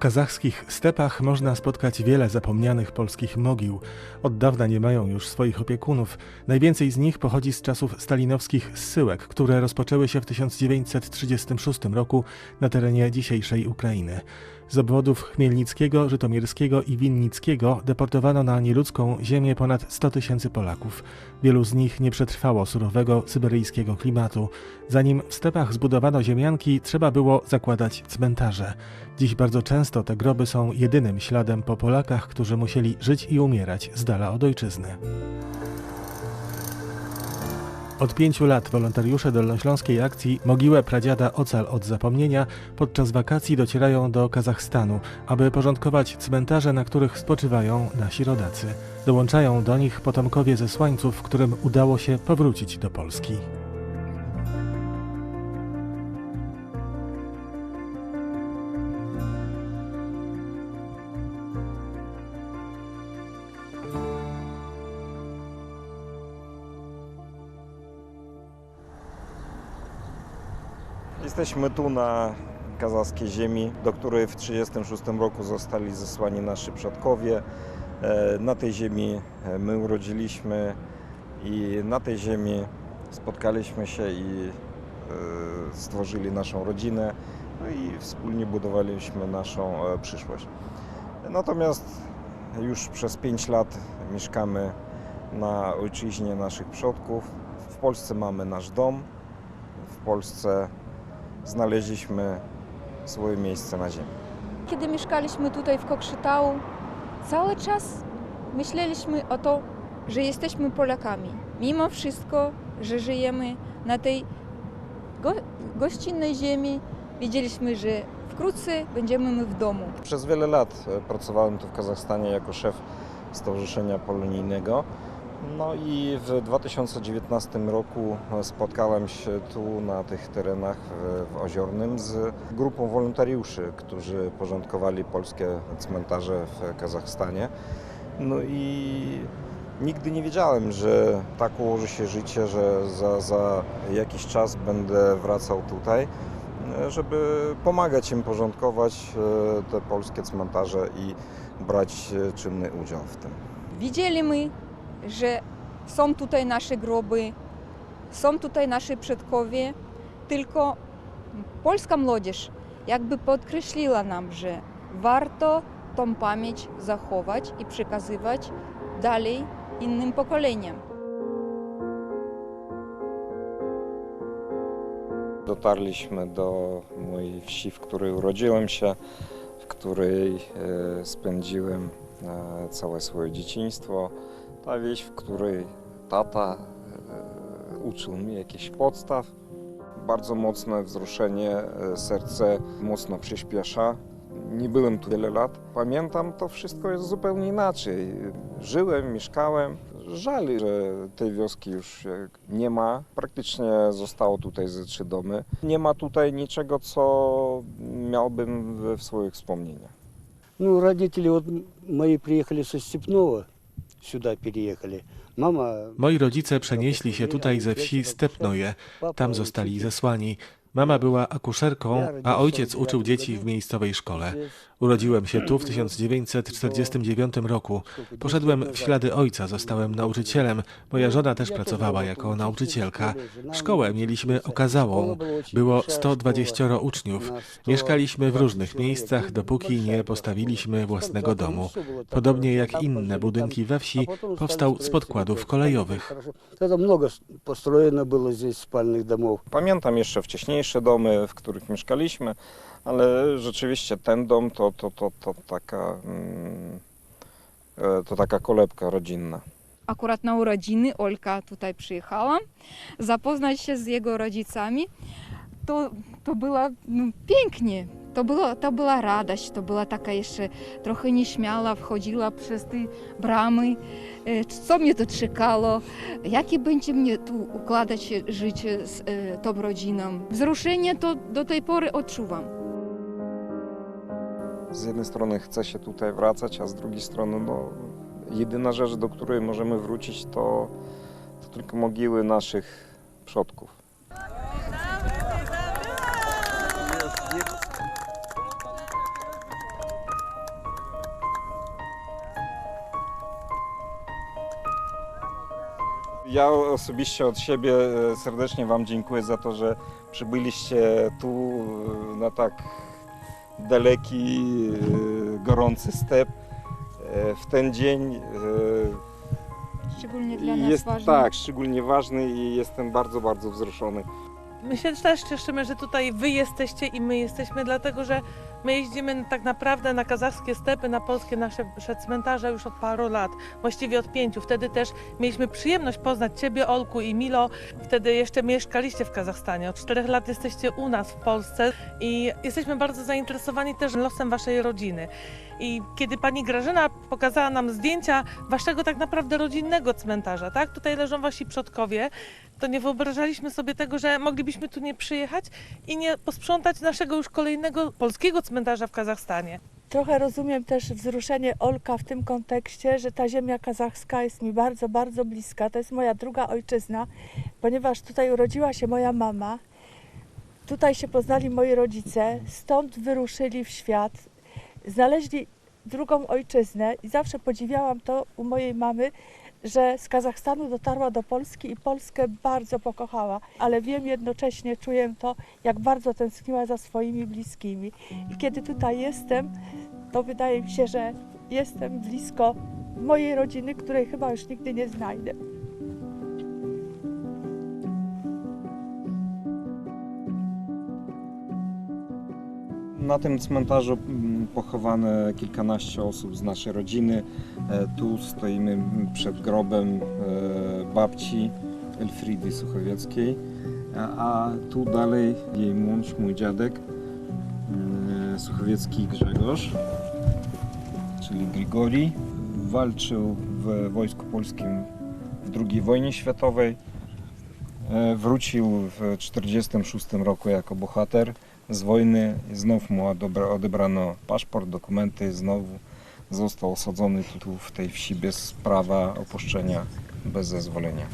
kazachskich stepach można spotkać wiele zapomnianych polskich mogił. Od dawna nie mają już swoich opiekunów. Najwięcej z nich pochodzi z czasów stalinowskich zsyłek, które rozpoczęły się w 1936 roku na terenie dzisiejszej Ukrainy. Z obwodów Chmielnickiego, Żytomierskiego i Winnickiego deportowano na nieludzką ziemię ponad 100 tysięcy Polaków. Wielu z nich nie przetrwało surowego syberyjskiego klimatu. Zanim w stepach zbudowano ziemianki, trzeba było zakładać cmentarze. Dziś bardzo często te groby są jedynym śladem po Polakach, którzy musieli żyć i umierać z dala od ojczyzny. Od pięciu lat wolontariusze Dolnośląskiej Akcji Mogiłę Pradziada Ocal od Zapomnienia podczas wakacji docierają do Kazachstanu, aby porządkować cmentarze, na których spoczywają nasi rodacy. Dołączają do nich potomkowie zesłańców, którym udało się powrócić do Polski. Jesteśmy tu na kazachskiej ziemi, do której w 1936 roku zostali zesłani nasi przodkowie. E, Na tej ziemi e, my urodziliśmy i na tej ziemi spotkaliśmy się i e, stworzyli naszą rodzinę no i wspólnie budowaliśmy naszą przyszłość. Natomiast już przez 5 lat mieszkamy na ojczyźnie naszych przodków. W Polsce mamy nasz dom. W Polsce znaleźliśmy swoje miejsce na ziemi. Kiedy mieszkaliśmy tutaj w Kokszytału, cały czas myśleliśmy o to, że jesteśmy Polakami. Mimo wszystko, że żyjemy na tej go, gościnnej ziemi, wiedzieliśmy, że wkrótce będziemy my w domu. Przez wiele lat e, pracowałem tu w Kazachstanie jako szef Stowarzyszenia Polonijnego. No i w 2019 roku spotkałem się tu na tych terenach w, Oziornym z grupą wolontariuszy, którzy porządkowali polskie cmentarze w Kazachstanie. No i nigdy nie wiedziałem, że tak ułoży się życie, że za, za jakiś czas będę wracał tutaj, żeby pomagać im porządkować e, te polskie cmentarze i brać e, czynny udział w tym. Widzieliśmy, że są tutaj nasze groby, są tutaj nasi przodkowie, tylko polska młodzież jakby podkreśliła nam, że warto tą pamięć zachować i przekazywać dalej innym pokoleniom. Dotarliśmy do mojej wsi, w której urodziłem się, w której e, spędziłem e, całe swoje dzieciństwo. Ta wieś, w której tata e, uczył mnie jakichś podstaw. Bardzo mocne wzruszenie, e, serce mocno przyspiesza. Nie byłem tu wiele lat. Pamiętam, to wszystko jest zupełnie inaczej. Żyłem, mieszkałem. Żal, że tej wioski już e, nie ma. Praktycznie zostało tutaj ze trzy domy. Nie ma tutaj niczego, co miałbym w- w swoich wspomnieniach. Ну, родители вот мои приехали со Степного, сюда переехали. Мама... Moi rodzice przenieśli się tutaj ze wsi Stepnoje. Tam zostali zesłani. Mama była akuszerką, a ojciec uczył dzieci w miejscowej szkole. Urodziłem się tu w 1949 roku. Poszedłem w ślady ojca, zostałem nauczycielem. Moja żona też pracowała jako nauczycielka. Szkołę mieliśmy okazałą. Było 120 uczniów. Mieszkaliśmy w różnych miejscach, dopóki nie postawiliśmy własnego domu. Podobnie jak inne budynki we wsi, powstał z podkładów kolejowych. Pamiętam jeszcze wcześniej, wcześniejsze domy, w których mieszkaliśmy, ale rzeczywiście ten dom to, to, to, to, taka, mm, e, to taka kolebka rodzinna. Akurat na urodziny Olka tutaj przyjechała, zapoznać się z jego rodzicami. To, to było no, pięknie. To, było, to była radość, to była taka jeszcze trochę nieśmiała, wchodziła przez te bramy. E, Co mnie tu czekało, jakie będzie mnie tu układać życie z e, tą rodziną. Wzruszenie to do tej pory odczuwam. Z jednej strony chce się tutaj wracać, a z drugiej strony no, jedyna rzecz, do której możemy wrócić, to, to tylko mogiły naszych przodków. Ja osobiście od siebie e, serdecznie Wam dziękuję za to, że przybyliście tu e, na tak daleki, e, gorący step w ten dzień. Szczególnie dla nas Jest ważne. tak, szczególnie ważny i jestem bardzo, bardzo wzruszony. My się też cieszymy, że tutaj wy jesteście i my jesteśmy, dlatego że my jeździmy tak naprawdę na kazachskie stepy, na polskie nasze cmentarze już od paru lat, właściwie od pięciu. Wtedy też mieliśmy przyjemność poznać Ciebie, Olku i Milo. Wtedy jeszcze mieszkaliście w Kazachstanie. Od czterech lat jesteście u nas w Polsce i jesteśmy bardzo zainteresowani też losem Waszej rodziny. I kiedy pani Grażyna pokazała nam zdjęcia waszego tak naprawdę rodzinnego cmentarza, tak? Tutaj leżą wasi przodkowie, to nie wyobrażaliśmy sobie tego, że moglibyśmy tu nie przyjechać i nie posprzątać naszego już kolejnego polskiego cmentarza w Kazachstanie. Trochę rozumiem też wzruszenie Olka w tym kontekście, że ta ziemia kazachska jest mi bardzo, bardzo bliska. To jest moja druga ojczyzna, ponieważ tutaj urodziła się moja mama. Tutaj się poznali moi rodzice, stąd wyruszyli w świat, znaleźli drugą ojczyznę i zawsze podziwiałam to u mojej mamy, że z Kazachstanu dotarła do Polski i Polskę bardzo pokochała, ale wiem jednocześnie, czuję to, jak bardzo tęskniła za swoimi bliskimi. I kiedy tutaj jestem, to wydaje mi się, że jestem blisko mojej rodziny, której chyba już nigdy nie znajdę. Na tym cmentarzu pochowane kilkanaście osób z naszej rodziny. E, Tu stoimy przed grobem e, babci Elfridy Suchowieckiej, a a tu dalej jej mąż, mój dziadek e, Suchowiecki Grzegorz, czyli Grigori. Walczył w Wojsku Polskim w II wojnie światowej. E, Wrócił w 1946 roku jako bohater z wojny. Znów mu odebra- odebrano paszport, dokumenty, znowu został osadzony tu w tej wsi bez prawa opuszczenia, bez zezwolenia.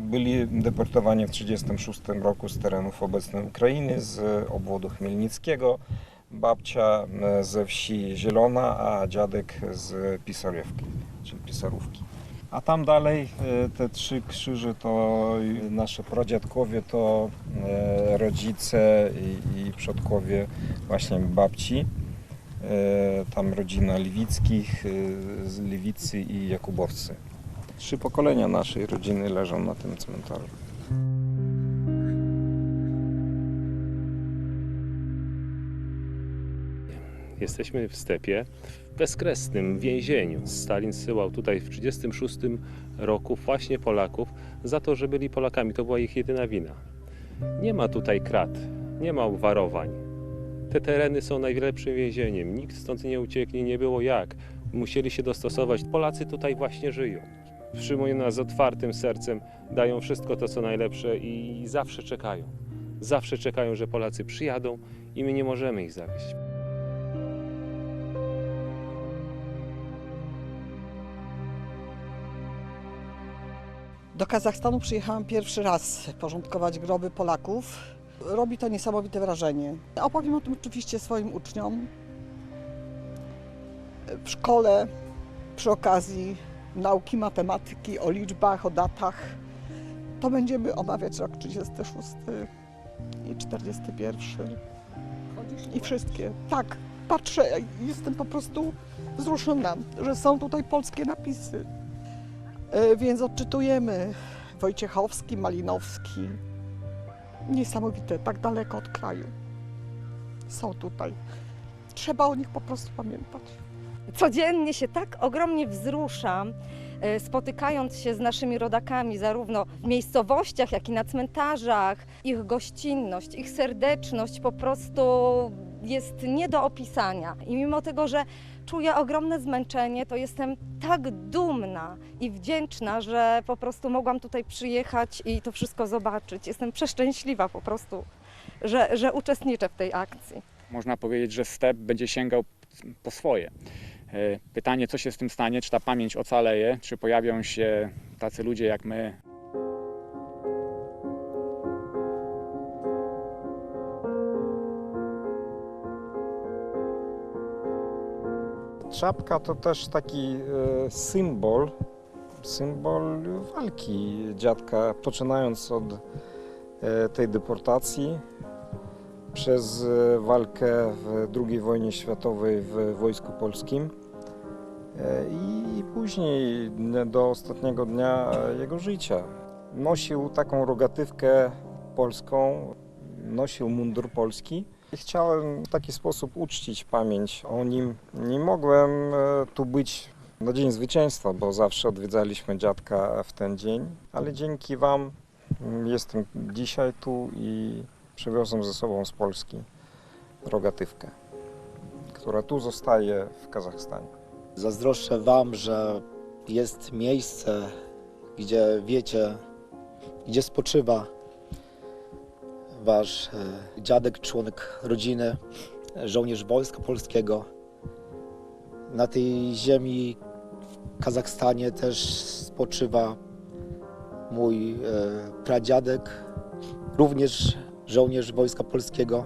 Byli deportowani w 1936 roku z terenów obecnej Ukrainy, z obwodu chmielnickiego. Babcia e, ze wsi Zielona, a dziadek z Pisarewki, czyli Pisarówki. A tam dalej e, te trzy krzyże to nasze pradziadkowie, to e, rodzice i, przodkowie właśnie babci. E, Tam rodzina Lewickich, e, z Lewicy i Jakubowcy. Trzy pokolenia naszej rodziny leżą na tym cmentarzu. Jesteśmy w stepie, w bezkresnym więzieniu. Stalin zsyłał tutaj w 1936 roku właśnie Polaków za to, że byli Polakami. To była ich jedyna wina. Nie ma tutaj krat, nie ma obwarowań. Te tereny są najlepszym więzieniem. Nikt stąd nie ucieknie, nie było jak. Musieli się dostosować. Polacy tutaj właśnie żyją. Przyjmują nas z otwartym sercem, dają wszystko to, co najlepsze i zawsze czekają. Zawsze czekają, że Polacy przyjadą i my nie możemy ich zawieść. Do Kazachstanu przyjechałam pierwszy raz porządkować groby Polaków. Robi to niesamowite wrażenie. Opowiem o tym oczywiście swoim uczniom w szkole przy okazji nauki matematyki, o liczbach, o datach. To będziemy omawiać rok 36 i 41. I wszystkie. Tak, patrzę, jestem po prostu wzruszona, że są tutaj polskie napisy. E, Więc odczytujemy Wojciechowski, Malinowski. Niesamowite, tak daleko od kraju. Są tutaj. Trzeba o nich po prostu pamiętać. Codziennie się tak ogromnie wzruszam, e, spotykając się z naszymi rodakami, zarówno w miejscowościach, jak i na cmentarzach. Ich gościnność, ich serdeczność po prostu jest nie do opisania. I mimo tego, że czuję ogromne zmęczenie, to jestem tak dumna i wdzięczna, że po prostu mogłam tutaj przyjechać i to wszystko zobaczyć. Jestem przeszczęśliwa po prostu, że, że uczestniczę w tej akcji. można powiedzieć, że step będzie sięgał po swoje. E, Pytanie, co się z tym stanie, czy ta pamięć ocaleje, czy pojawią się tacy ludzie jak my, Czapka to też taki e, symbol symbol walki dziadka, poczynając od e, tej deportacji przez e, walkę w II wojnie światowej w Wojsku Polskim i później do ostatniego dnia jego życia. Nosił taką rogatywkę polską, nosił mundur polski. Chciałem w taki sposób uczcić pamięć o nim. Nie mogłem e, tu być na Dzień Zwycięstwa, bo zawsze odwiedzaliśmy dziadka w ten dzień, ale dzięki Wam mm, jestem dzisiaj tu i przywiozłem ze sobą z Polski rogatywkę, która tu zostaje w Kazachstanie. Zazdroszczę Wam, że jest miejsce, gdzie wiecie, gdzie spoczywa Wasz e, dziadek, członek rodziny, żołnierz Wojska Polskiego. Na tej ziemi w Kazachstanie też spoczywa mój e, pradziadek, również żołnierz Wojska Polskiego,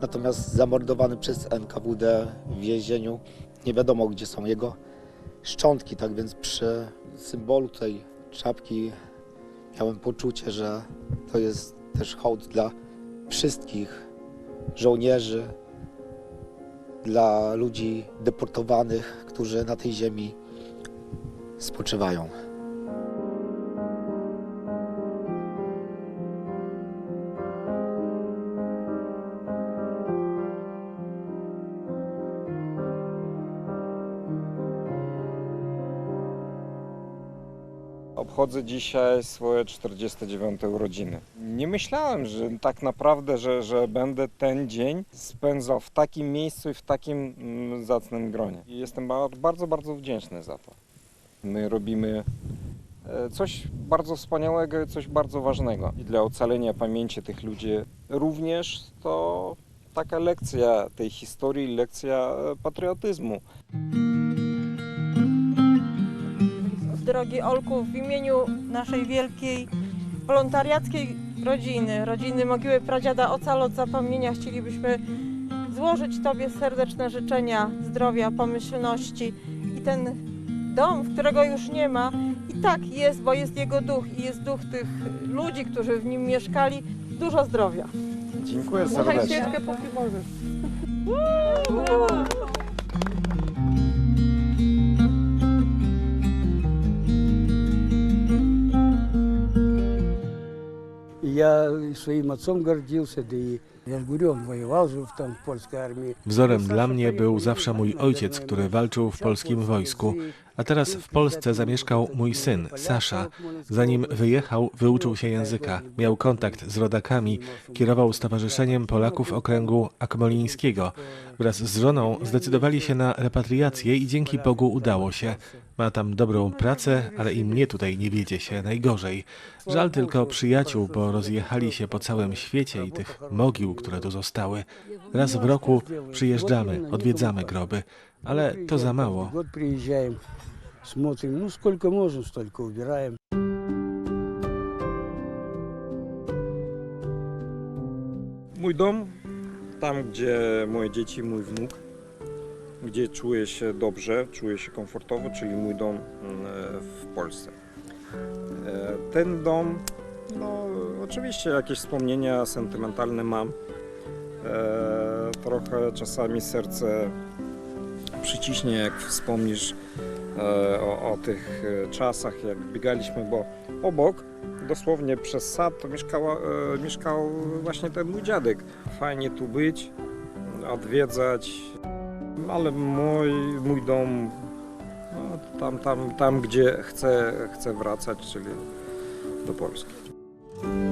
natomiast zamordowany przez NKWD w więzieniu nie wiadomo gdzie są jego szczątki, tak więc przy symbolu tej czapki miałem poczucie, że to jest też hołd dla wszystkich żołnierzy, dla ludzi deportowanych, którzy na tej ziemi spoczywają. Obchodzę dzisiaj swoje 49 urodziny. Nie myślałem, że tak naprawdę, że, że będę ten dzień spędzał w takim miejscu i w takim mm, zacnym gronie. I jestem ba- bardzo, bardzo wdzięczny za to. My robimy e, coś bardzo wspaniałego i coś bardzo ważnego i dla ocalenia pamięci tych ludzi. Również to taka lekcja tej historii, lekcja e, patriotyzmu. Drogi Olku, w imieniu naszej wielkiej wolontariackiej rodziny, rodziny Mogiły Pradziada Ocalot Zapomnienia chcielibyśmy złożyć Tobie serdeczne życzenia zdrowia, pomyślności i ten dom, w którego już nie ma, i tak jest, bo jest jego duch i jest duch tych ludzi, którzy w nim mieszkali. Dużo zdrowia. Dziękuję Słuchaj serdecznie. świeczkę, póki możesz. Своим отцом гордился, да и Wzorem dla mnie był zawsze mój ojciec, który walczył w polskim wojsku, a teraz w Polsce zamieszkał mój syn, Sasza. Zanim wyjechał, wyuczył się języka, miał kontakt z rodakami, kierował Stowarzyszeniem Polaków Okręgu Akmolińskiego. Wraz z żoną zdecydowali się na repatriację i dzięki Bogu udało się. Ma tam dobrą pracę, ale i mnie tutaj nie wiedzie się najgorzej. Żal tylko przyjaciół, bo rozjechali się po całym świecie i tych mogił które tu zostały. Raz w roku przyjeżdżamy, odwiedzamy groby, ale to za mało. Год приезжаем, смотрим, ну сколько можем, столько убираем. Mój dom, tam gdzie moje dzieci, mój wnuk, gdzie czuję się dobrze, czuję się komfortowo, czyli mój dom mm, w Polsce. E, Ten dom, no oczywiście jakieś wspomnienia sentymentalne mam. E, Trochę czasami serce przyciśnie, jak wspomnisz e, o, o tych e, czasach, jak biegaliśmy, bo obok dosłownie przez sad to e, mieszkał właśnie ten mój dziadek. Fajnie tu być, odwiedzać, ale mój, mój dom no, tam, tam, tam, gdzie chcę, chcę wracać, czyli do Polski. Thank you.